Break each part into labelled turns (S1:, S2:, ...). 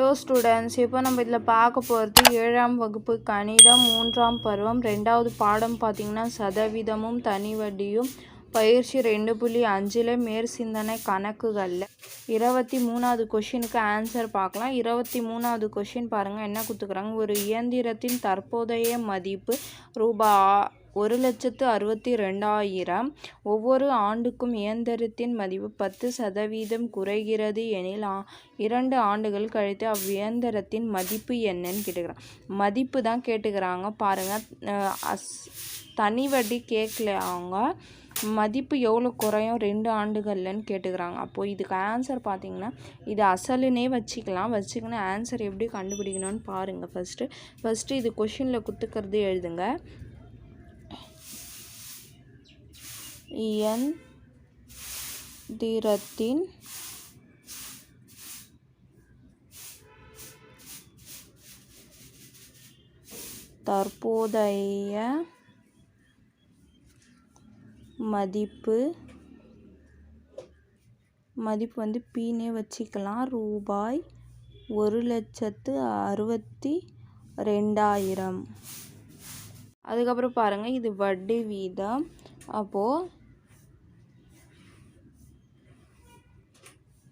S1: Hello students இப்போ நம்ம இதில் பார்க்க போகிறது ஏழாம் வகுப்பு கணிதம் மூன்றாம் பருவம் ரெண்டாவது பாடம் பார்த்திங்கன்னா சதவீதமும் தனி வட்டியும் பயிற்சி ரெண்டு புள்ளி அஞ்சில் மேற்சிந்தனை கணக்குகளில். இருபத்தி மூணாவது கொஷினுக்கு ஆன்சர் பார்க்கலாம். இருபத்தி மூணாவது கொஷின் பாருங்கள் என்ன கொடுத்துக்குறாங்க ஒரு இயந்திரத்தின் தற்போதைய மதிப்பு ரூபா ஒரு லட்சத்து அறுபத்தி ரெண்டாயிரம். ஒவ்வொரு ஆண்டுக்கும் இயந்திரத்தின் மதிப்பு பத்து சதவீதம் குறைகிறது எனில் இரண்டு ஆண்டுகள் கழித்து அவ்வியந்திரத்தின் மதிப்பு என்னன்னு கேட்டுக்கிறாங்க. மதிப்பு தான் கேட்டுக்கிறாங்க. பாருங்கள் அஸ் தனி வட்டி கேட்கல அவங்க. மதிப்பு எவ்வளோ குறையும் ரெண்டு ஆண்டுகள்லன்னு கேட்டுக்கிறாங்க. அப்போது இதுக்கு ஆன்சர் பார்த்தீங்கன்னா இது அசலுனே வச்சுக்கலாம். வச்சுக்கணும் ஆன்சர் எப்படி கண்டுபிடிக்கணும்னு பாருங்கள் ஃபஸ்ட்டு ஃபஸ்ட்டு இது கொஷினில் குத்துக்கிறது எழுதுங்க. இயந்திரத்தின் தற்போதைய மதிப்பு மதிப்பு வந்து பீனே வச்சுக்கலாம். ரூபாய் ஒரு லட்சத்து அறுபத்தி ரெண்டாயிரம். அதுக்கப்புறம் பாருங்கள் இது வட்டி வீதம். அப்போது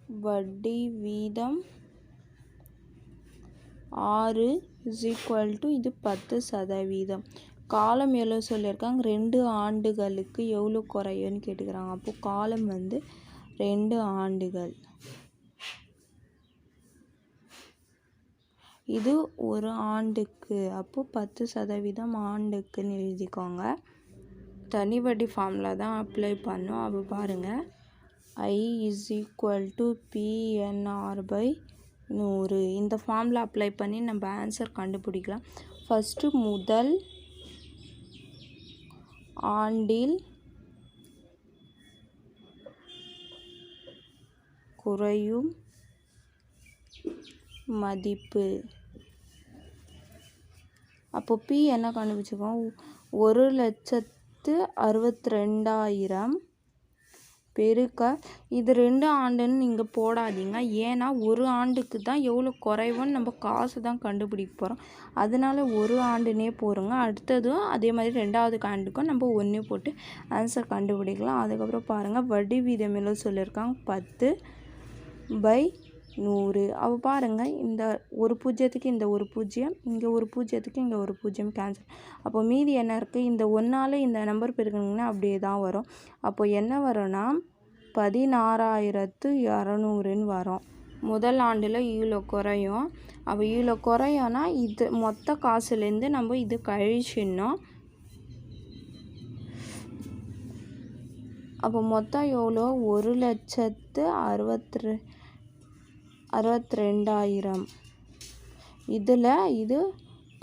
S1: வட்டி வீதம் ஆறு இஸ் ஈக்குவல் டு இது பத்து சதவீதம். காலம் எவ்வளோ சொல்லியிருக்காங்க? ரெண்டு ஆண்டுகளுக்கு எவ்வளோ குறையும்னு கேட்டுக்கிறாங்க. அப்போது காலம் வந்து ரெண்டு ஆண்டுகள். இது ஒரு ஆண்டுக்கு. அப்போது பத்து சதவீதம் ஆண்டுக்குன்னு எழுதிக்கோங்க. தனி வட்டி ஃபார்மில் தான் அப்ளை பண்ணோம். அப்போ பாருங்கள் I is equal to PNR by நூறு. இந்த ஃபார்மில் அப்ளை பண்ணி நம்ம ஆன்சர் கண்டுபிடிக்கலாம். ஃபஸ்ட்டு முதல் ஆண்டில் குறையும் மதிப்பு. அப்போ பி என்ன கண்டுபிடிச்சிக்கோம் ஒரு லட்சத்து அறுபத்தி ரெண்டாயிரம் பெருக்க? இது ரெண்டு ஆண்டுன்னு நீங்கள் போடாதீங்க. ஏன்னா ஒரு ஆண்டுக்கு தான் எவ்வளோ குறைவுன்னு நம்ம காசு தான் கண்டுபிடிக்க போகிறோம் அதனால ஒரு ஆண்டுனே போகிறோங்க அடுத்ததும் அதே மாதிரி ரெண்டாவது ஆண்டுக்கும் நம்ம ஒன்று போட்டு ஆன்சர் கண்டுபிடிக்கலாம். அதுக்கப்புறம் பாருங்கள் வட்டி வீதம் எல்லாம் சொல்லியிருக்காங்க? பத்து பை நூறு. அவ பாருங்கள் இந்த ஒரு பூஜ்ஜியத்துக்கு இந்த ஒரு பூஜ்ஜியம் இங்கே ஒரு பூஜ்ஜியத்துக்கு இங்கே ஒரு பூஜ்ஜியம் கேன்சல் அப்போ மீதி என்ன இருக்குது இந்த ஒன்றால் இந்த நம்பர் பெருக்கணுங்கன்னா அப்படியே தான் வரும். அப்போ என்ன வரும்னா பதினாறாயிரத்து இரநூறுன்னு வரும். முதல் ஆண்டில் இவ்வளோ குறையும். அப்போ இவ்வளோ குறையும்னா இது மொத்த காசுலேருந்து நம்ம இது கழிச்சிடணும். அப்போ மொத்தம் எவ்வளோ? ஒரு லட்சத்து அறுபத்தி அறுபத்தி ரெண்டாயிரம் இதில் இது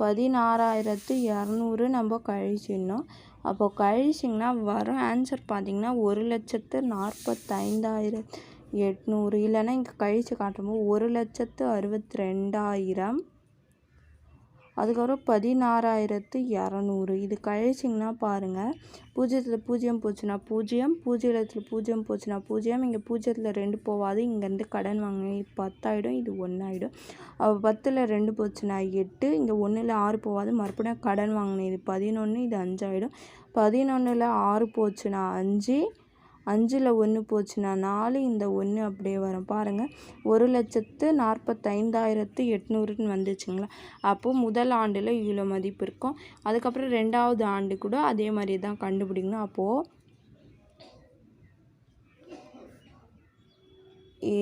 S1: பதினாறாயிரத்து இரநூறு நம்ம கழிச்சிடணும். அப்போ கழிச்சிங்கன்னா வரும் ஆன்சர் பார்த்திங்கன்னா ஒரு லட்சத்து நாற்பத்தைந்தாயிரத்து எட்நூறு. இல்லைன்னா இங்கே கழித்து காட்டும்போது ஒரு லட்சத்து அறுபத்தி ரெண்டாயிரம் அதுக்கப்புறம் பதினாறாயிரத்து இரநூறு. இது கழிச்சிங்கன்னா பாருங்கள் பூஜ்ஜியத்தில் பூஜ்ஜியம் போச்சுன்னா பூஜ்ஜியம் பூஜ்ஜியத்தில் பூஜ்ஜியம் போச்சுன்னா பூஜ்ஜியம். இங்கே பூஜ்ஜியத்தில் ரெண்டு போகாது இங்கேருந்து கடன் வாங்கினேன் பத்தாயிடும் இது ஒன்றாயிடும் பத்தில் ரெண்டு போச்சுன்னா எட்டு இங்கே ஒன்றில் ஆறு போகாது மறுபடியும் கடன் வாங்கினேன். இது பதினொன்று இது அஞ்சாயிடும். பதினொன்றில் ஆறு போச்சுன்னா அஞ்சு அஞ்சில் ஒன்று போச்சுன்னா நாலு இந்த ஒன்று அப்படியே வரும். பாருங்கள் ஒரு லட்சத்து நாற்பத்தைந்தாயிரத்து எட்நூறுன்னு வந்துச்சுங்களா? அப்போது முதல் ஆண்டில் இவ்வளோ மதிப்பு இருக்கும். அதுக்கப்புறம் ரெண்டாவது ஆண்டு கூட அதே மாதிரி தான் கண்டுபிடிக்கணும். அப்போது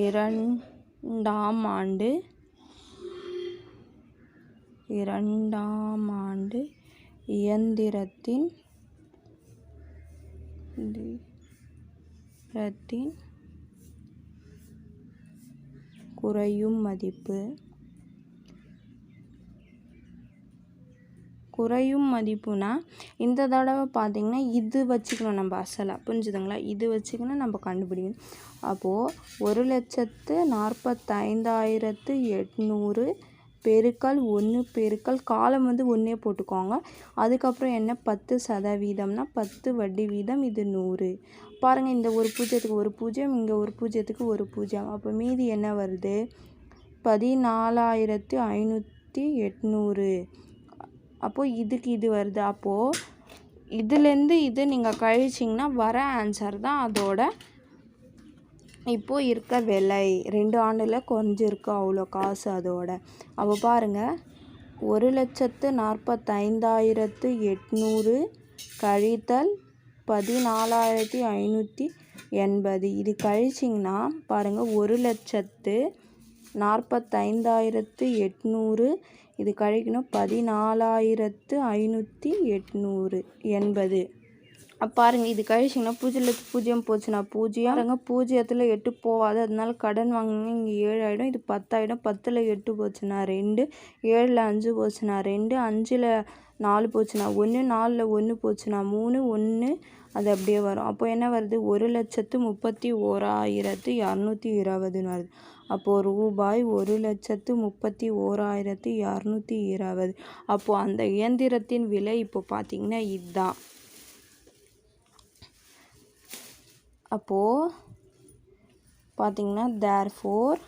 S1: இரண்டாம் ஆண்டு இரண்டாம் ஆண்டு இயந்திரத்தின் ரத்தின் குறையும் மதிப்பு. குறையும் மதிப்புனா இந்த தடவை பார்த்திங்கன்னா இது வச்சுக்கணும் நம்ம அசலாக புரிஞ்சுதுங்களா? இது வச்சுக்கணும் நம்ம கண்டுபிடிக்கணும். அப்போது ஒரு லட்சத்து நாற்பத்தைந்தாயிரத்து எட்நூறு பெருக்கல் ஒன்று பெருக்கல் காலம் வந்து ஒன்றே போட்டுக்கோங்க. அதுக்கப்புறம் என்ன? பத்து சதவீதம்னா பத்து வட்டி வீதம் இது நூறு. பாருங்கள் இந்த ஒரு பூஜ்ஜியத்துக்கு ஒரு பூஜ்ஜியம் இங்கே ஒரு பூஜ்ஜியத்துக்கு ஒரு பூஜ்ஜியம் அப்போ மீதி என்ன வருது? பதினாலாயிரத்து ஐநூற்றி எட்நூறு. அப்போது இதுக்கு இது வருது. அப்போது இதுலேருந்து இது நீங்கள் கழிச்சிங்கன்னா வர ஆன்சர் தான் அதோட இப்போது இருக்க விலை. ரெண்டு ஆண்டில் குறைஞ்சிருக்கு அவ்வளோ காசு அதோட. அப்போ பாருங்கள் ஒரு லட்சத்து நாற்பத்தைந்தாயிரத்து எட்நூறு கழித்தல் பதினாலாயிரத்தி ஐநூற்றி எண்பது. இது கழிச்சிங்கன்னா பாருங்கள் ஒரு லட்சத்து நாற்பத்தைந்தாயிரத்து எட்நூறு. இது கழிக்கணும் பதினாலாயிரத்து ஐநூற்றி எட்நூறு எண்பது. பாருங்கள் பாருங்க இது கழிச்சிங்கன்னா பூஜையில் பூஜ்ஜியம் போச்சுன்னா பூஜ்ஜியம் பாருங்க பூஜ்ஜியத்தில் எட்டு போகாது அதனால கடன் வாங்கினா இங்கே ஏழு ஆகிடும் இது பத்தாயிடும். பத்தில் எட்டு போச்சுன்னா ரெண்டு ஏழில் அஞ்சு போச்சுன்னா ரெண்டு அஞ்சில் நாலு போச்சுன்னா ஒன்று நாலில் ஒன்று போச்சுன்னா மூணு ஒன்று அது அப்படியே வரும். அப்போ என்ன வருது? ஒரு லட்சத்து முப்பத்தி ஓராயிரத்து இரநூத்தி இருபதுன்னு வருது. அப்போது ரூபாய் ஒரு லட்சத்து முப்பத்தி ஓராயிரத்து இரநூத்தி இருபது. அப்போது அந்த இயந்திரத்தின் விலை இப்போ பார்த்தீங்கன்னா இதுதான் அப்போது பார்த்திங்கன்னா தேர் ஃபோர்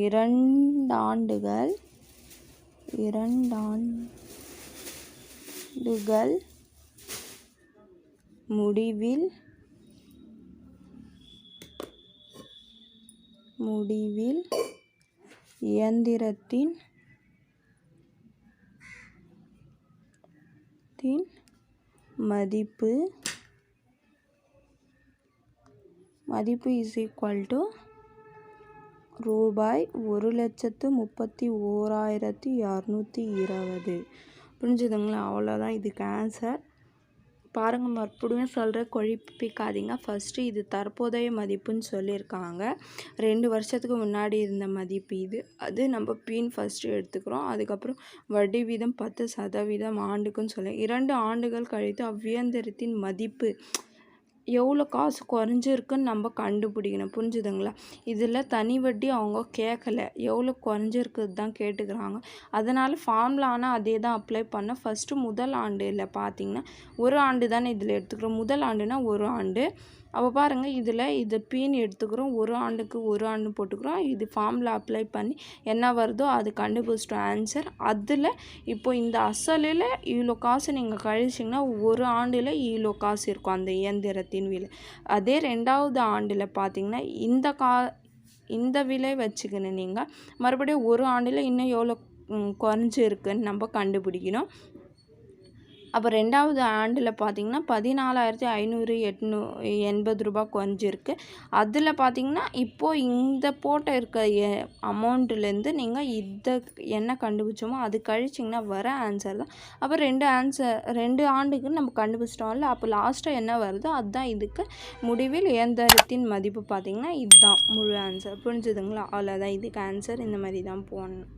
S1: இரண்டாண்டுகள் இரண்டாண்டுகள் முடிவில் முடிவில் இயந்திரத்தின் தின் மதிப்பு மதிப்பு இஸ் ஈக்குவல் டு ரூபாய் ஒரு லட்சத்து முப்பத்தி ஓராயிரத்தி இரநூத்தி இருபது. புரிஞ்சுதுங்களா? அவ்வளோதான் இதுக்கு ஆன்சர் பாருங்கள் மறுபடியும் சொல்கிற குழப்பிக்காதீங்க ஃபஸ்ட்டு இது தற்போதைய மதிப்புன்னு சொல்லியிருக்காங்க. ரெண்டு வருஷத்துக்கு முன்னாடி இருந்த மதிப்பு இது. அது நம்ம பீன் ஃபஸ்ட்டு எடுத்துக்கிறோம். அதுக்கப்புறம் வட்டி வீதம் பத்து சதவீதம் ஆண்டுக்குன்னு சொல்லி. இரண்டு ஆண்டுகள் கழித்து அவ்வியந்திரத்தின் மதிப்பு எவ்வளோ காசு குறைஞ்சிருக்குன்னு நம்ம கண்டுபிடிக்கணும். புரிஞ்சுதுங்களா? இதில் தனி வட்டி அவங்க கேட்கல. எவ்வளோ குறைஞ்சிருக்குது தான் கேட்டுக்கிறாங்க. அதனால் ஃபார்முலானா அதே தான் அப்ளை பண்ண. ஃபஸ்ட்டு முதல் ஆண்டில் பார்த்தீங்கன்னா ஒரு ஆண்டு தானே இதில் எடுத்துக்கிறோம். முதல் ஆண்டுனா ஒரு ஆண்டு. அப்போ பாருங்கள் இதில் இது பீன் எடுத்துக்கிறோம். ஒரு ஆண்டுக்கு ஒரு ஆண்டு போட்டுக்கிறோம். இது ஃபார்மில் அப்ளை பண்ணி என்ன வருதோ அது கண்டுபிடிச்சிட்டோம். ஆன்சர் அதில் இப்போ இந்த அசலில் இவ்வளோ காசு நீங்கள் கழிச்சிங்கன்னா ஒரு ஆண்டில் இவ்வளோ காசு இருக்கும் அந்த இயந்திரத்தின் விலை. அதே ரெண்டாவது ஆண்டில் பார்த்தீங்கன்னா இந்த கா இந்த விலை வச்சுக்கணும் நீங்கள் மறுபடியும் ஒரு ஆண்டில் இன்னும் எவ்வளோ குறைஞ்சிருக்குன்னு நம்ம கண்டுபிடிக்கணும். அப்போ ரெண்டாவது ஆண்டில் பார்த்தீங்கன்னா பதினாலாயிரத்தி ஐநூறு எட்நூ எண்பது ரூபா குறைஞ்சிருக்கு அதில் பார்த்தீங்கன்னா இப்போது இந்த போட்ட இருக்க எ- அமௌண்ட்டுலேருந்து நீங்கள் இதை என்ன கண்டுபிடிச்சோமோ அது கழிச்சிங்கன்னா வர ஆன்சர் தான். அப்போ ரெண்டு ஆன்சர் ரெண்டு ஆண்டுக்கு நம்ம கண்டுபிடிச்சிட்டோம்ல அப்போ லாஸ்ட்டாக என்ன வருதோ அதுதான் இதுக்கு முடிவில் இயந்திரத்தின் மதிப்பு பார்த்தீங்கன்னா இதுதான் முழு ஆன்சர் புரிஞ்சுதுங்களா? அவ்வளோதான் இதுக்கு ஆன்சர் இந்த மாதிரி தான் போடணும்.